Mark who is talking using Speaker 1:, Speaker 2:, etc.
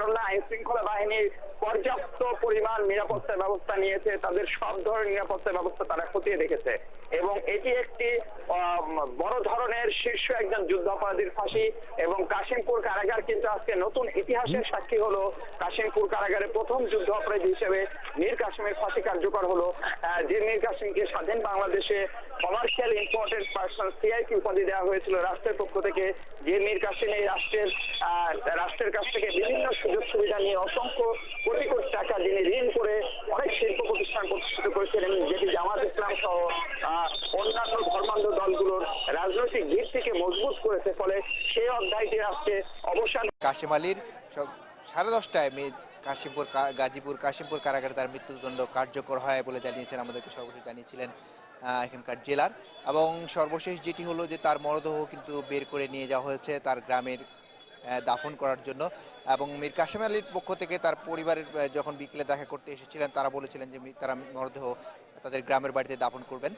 Speaker 1: কারণে আইন শৃঙ্খলা বাহিনী পর্যাপ্ত পরিমাণ নিরাপত্তা ব্যবস্থা নিয়েছে, তাদের সব ধরনের নিরাপত্তা ব্যবস্থা তারা খতিয়ে দেখেছে। এবং এটি একটি বড় ধরনের শীর্ষ একজন যুদ্ধাপরাধীর ফাঁসি এবং কাশিমপুর কারাগার কিন্তু আজকে নতুন ইতিহাসের সাক্ষী হলো। কাশিমপুর কারাগারে প্রথম যুদ্ধ অপরাধী হিসেবে মীর কাসিমের ফাঁসি কার্যকর হলো। যে মীর কাসিমকে স্বাধীন বাংলাদেশে কমার্শিয়াল ইম্পর্টেন্ট পার্সন সিআইপি উপাধি দেওয়া হয়েছিল রাষ্ট্রের পক্ষ থেকে, যে মীর কাসিম এই রাষ্ট্রের রাষ্ট্রের কাছ থেকে বিভিন্ন সুযোগ সুবিধা নিয়ে অসংখ্য ঋণ করে অনেক শিল্প প্রতিষ্ঠান প্রতিষ্ঠিত করেছিলেন, যেটি জামাত ইসলাম সহ অন্যান্য ধর্মান্ধ দলগুলোর রাজনৈতিক ভিত্তিকে মজবুত করেছে, ফলে সেই অধ্যায়টি আজকে অবসান
Speaker 2: কাশিম আলীর সাড়ে দশটায় মে কাশিমপুর গাজীপুর, কাশিমপুর কারাগারে তার মৃত্যুদণ্ড কার্যকর হয় বলে জানিয়েছেন, আমাদেরকে সর্বশেষ জানিয়েছিলেন এখানকার জেলার। এবং সর্বশেষ যেটি হলো যে তার মরদেহ কিন্তু বের করে নিয়ে যাওয়া হয়েছে, তার গ্রামের দাফন করার জন্য। এবং মীর কাসেম আলীর পক্ষ থেকে তার পরিবারের যখন বিকেলে দেখা করতে এসেছিলেন, তারা বলেছিলেন যে তারা মরদেহ তাদের গ্রামের বাড়িতে দাফন করবেন।